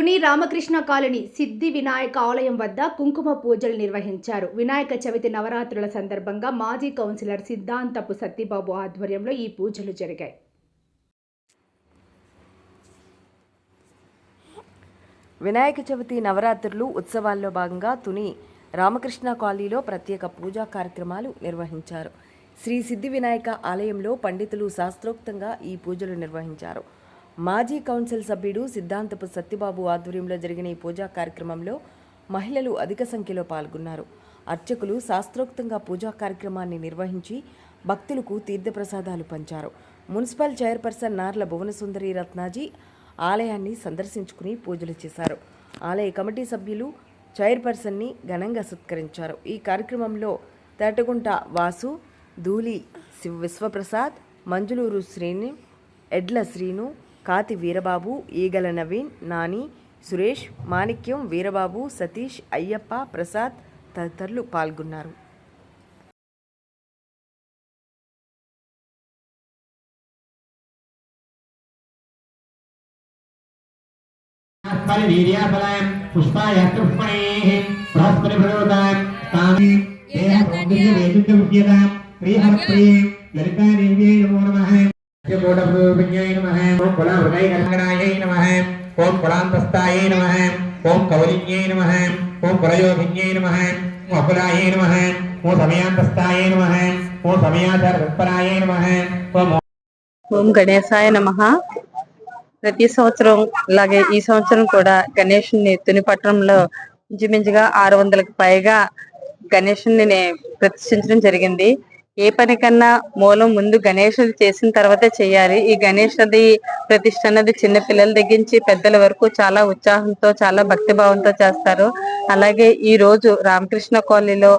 Tuni Ramakrishna colony సిద్ధి వినాయక ఆలయం వద్ద కుంకుమ పూజలు నిర్వహించారు. వినాయక చవితి నవరాత్రుల సందర్భంగా మాజీ కౌన్సిలర్ సిద్ధాంతపు సత్యబాబు ఆధ్వర్యంలో ఈ పూజలు జరిగాయి. వినాయక చవితి నవరాత్రులు ఉత్సవాల్లో భాగంగా తుని రామకృష్ణ కాలనీలో ప్రత్యేక పూజా కార్యక్రమాలు నిర్వహించారు. శ్రీ సిద్ధి వినాయక ఆలయంలో పండితులు శాస్త్రోక్తంగా ఈ పూజలు నిర్వహించారు. మాజీ కౌన్సిల్ సభ్యుడు సిద్ధాంతపు సత్యబాబు ఆధ్వర్యంలో జరిగిన ఈ పూజా కార్యక్రమంలో మహిళలు అధిక సంఖ్యలో పాల్గొన్నారు. అర్చకులు శాస్త్రోక్తంగా పూజా కార్యక్రమాన్ని నిర్వహించి భక్తులకు తీర్థప్రసాదాలు పంచారు. మున్సిపల్ చైర్పర్సన్ నార్ల భువనసుందరి రత్నాజీ ఆలయాన్ని సందర్శించుకుని పూజలు చేశారు. ఆలయ కమిటీ సభ్యులు చైర్పర్సన్ని ఘనంగా సత్కరించారు. ఈ కార్యక్రమంలో తేటగుంట వాసు ధూళి శివ విశ్వప్రసాద్ మంజులూరు శ్రీని ఎడ్ల శ్రీను కాతి వీరబాబు ఈగల నవీన్ నాని సురేష్ మాణిక్యం వీరబాబు సతీష్ అయ్యప్ప ప్రసాద్ తదితరులు పాల్గొన్నారు. ఓం కులహృదయకంగణాయై నమ ఓం కులాంతస్థాయ నమ ఓం కౌలిన్యై నమ ఓం కులయోగిన్యై నమ ఓం అకులాయ నమ ఓం సమయాంతస్థాయ నమ ఓం సమయాచార తత్పరాయ నమ ఓం ఓం గణేశాయ నమ ప్రతి సంవత్సరం అలాగే ఈ సంవత్సరం కూడా గణేషుని తుని పట్టణంలో ఇంచుమించుగా ఆరు వందలకు పైగా గణేషుని ప్రతిష్ఠించడం జరిగింది. ఏ పనికన్నా మూలం ముందు గణేషుడు చేసిన తర్వాతే చేయాలి. ఈ గణేషుడి ప్రతిష్ట అన్నది చిన్న పిల్లల దగ్గర నుంచి పెద్దల వరకు చాలా ఉత్సాహంతో చాలా భక్తి భావంతో చేస్తారు. అలాగే ఈ రోజు రామకృష్ణ కాలనీలో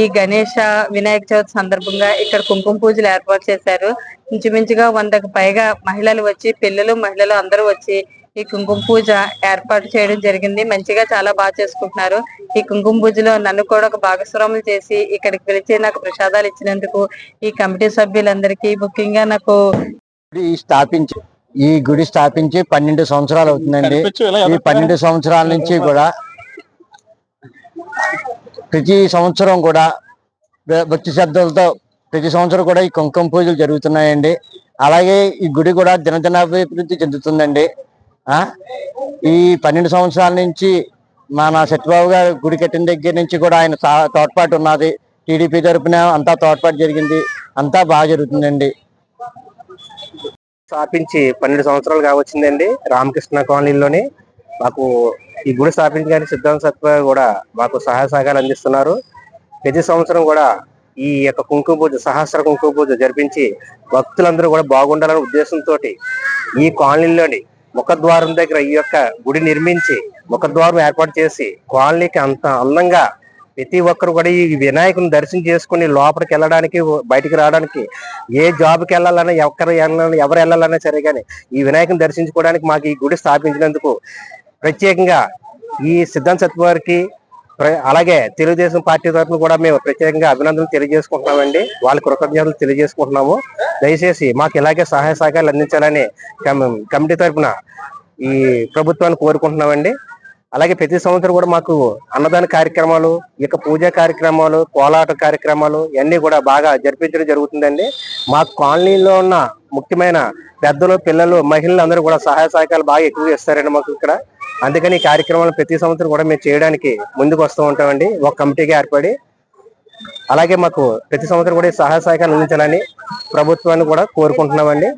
ఈ గణేష వినాయక చవితి సందర్భంగా ఇక్కడ కుంకుమ పూజలు ఏర్పాటు చేశారు. ఇంచుమించుగా వందకు పైగా మహిళలు వచ్చి పిల్లలు మహిళలు అందరూ వచ్చి ఈ కుంకుమ పూజ ఏర్పాటు చేయడం జరిగింది. మంచిగా చాలా బాగా చేసుకుంటున్నారు. ఈ కుంకుమ పూజలో నన్ను కూడా ఒక భాగస్వాములు చేసి ఇక్కడికి పిలిచి నాకు ప్రసాదాలు ఇచ్చినందుకు ఈ కమిటీ సభ్యులందరికీ ముఖ్యంగా నాకు గుడి స్థాపించి ఈ గుడి స్థాపించి పన్నెండు సంవత్సరాలు అవుతుందండి. ఈ పన్నెండు సంవత్సరాల నుంచి కూడా ప్రతి సంవత్సరం కూడా భక్తి శ్రద్ధలతో ప్రతి సంవత్సరం కూడా ఈ కుంకుమ పూజలు జరుగుతున్నాయండి. అలాగే ఈ గుడి కూడా దినదినాభివృద్ధి చెందుతుందండి. ఈ పన్నెండు సంవత్సరాల నుంచి మన సత్యబాబు గారు గుడి కట్టిన దగ్గర నుంచి కూడా ఆయన తోడ్పాటు ఉన్నది. టీడీపీ తరపున అంతా తోడ్పాటు జరిగింది. అంతా బాగా జరుగుతుందండి. స్థాపించి పన్నెండు సంవత్సరాలు కావచ్చిందండి రామకృష్ణ కాలనీలోని. మాకు ఈ గుడి స్థాపించడానికి సిద్ధాంత సత్వ కూడా మాకు సహాయ సహకారాలు అందిస్తున్నారు. ప్రతి సంవత్సరం కూడా ఈ యొక్క కుంకుమ పూజ సహస్ర కుంకుమ పూజ జరిపించి భక్తులందరూ కూడా బాగుండాలనే ఉద్దేశంతో ఈ కాలనీలోని ముఖద్వారం దగ్గర ఈ యొక్క గుడి నిర్మించి ముఖద్వారం ఏర్పాటు చేసి కాలనీకి అంత అందంగా ప్రతి ఒక్కరు కూడా ఈ వినాయకుని దర్శనం చేసుకుని లోపలికి వెళ్ళడానికి బయటికి రావడానికి ఏ జాబ్కి వెళ్ళాలన్నా ఎవరు వెళ్ళాలన్నా ఎవరు వెళ్ళాలన్నా సరే కానీ ఈ వినాయకుని దర్శించుకోవడానికి మాకు ఈ గుడి స్థాపించినందుకు ప్రత్యేకంగా ఈ సిద్ధాంత సత్వారికి అలాగే తెలుగుదేశం పార్టీ తరఫున కూడా మేము ప్రత్యేకంగా అభినందనలు తెలియజేసుకుంటున్నామండి. వాళ్ళ కృతజ్ఞతలు తెలియజేసుకుంటున్నాము. దయచేసి మాకు ఇలాగే సహాయ సహకారాలు అందించాలని కమ్- కమిటీ తరఫున ఈ ప్రభుత్వాన్ని కోరుకుంటున్నామండి. అలాగే ప్రతి సంవత్సరం కూడా మాకు అన్నదాన కార్యక్రమాలు ఇక పూజా కార్యక్రమాలు కోలాట కార్యక్రమాలు ఇవన్నీ కూడా బాగా జరిపించడం జరుగుతుందండి. మా కాలనీలో ఉన్న ముఖ్యమైన పెద్దలు పిల్లలు మహిళలు అందరూ కూడా సహాయ సహకారాలు బాగా ఎక్కువ ఇస్తారండి మాకు ఇక్కడ. అందుకని ఈ కార్యక్రమాలు ప్రతి సంవత్సరం కూడా మేము చేయడానికి ముందుకు వస్తూ ఉంటామండి. ఒక కమిటీగా ఏర్పడి అలాగే మాకు ప్రతి సంవత్సరం కూడా సహాయ సహకారాలు అందించాలని ప్రభుత్వాన్ని కూడా కోరుకుంటున్నామండి.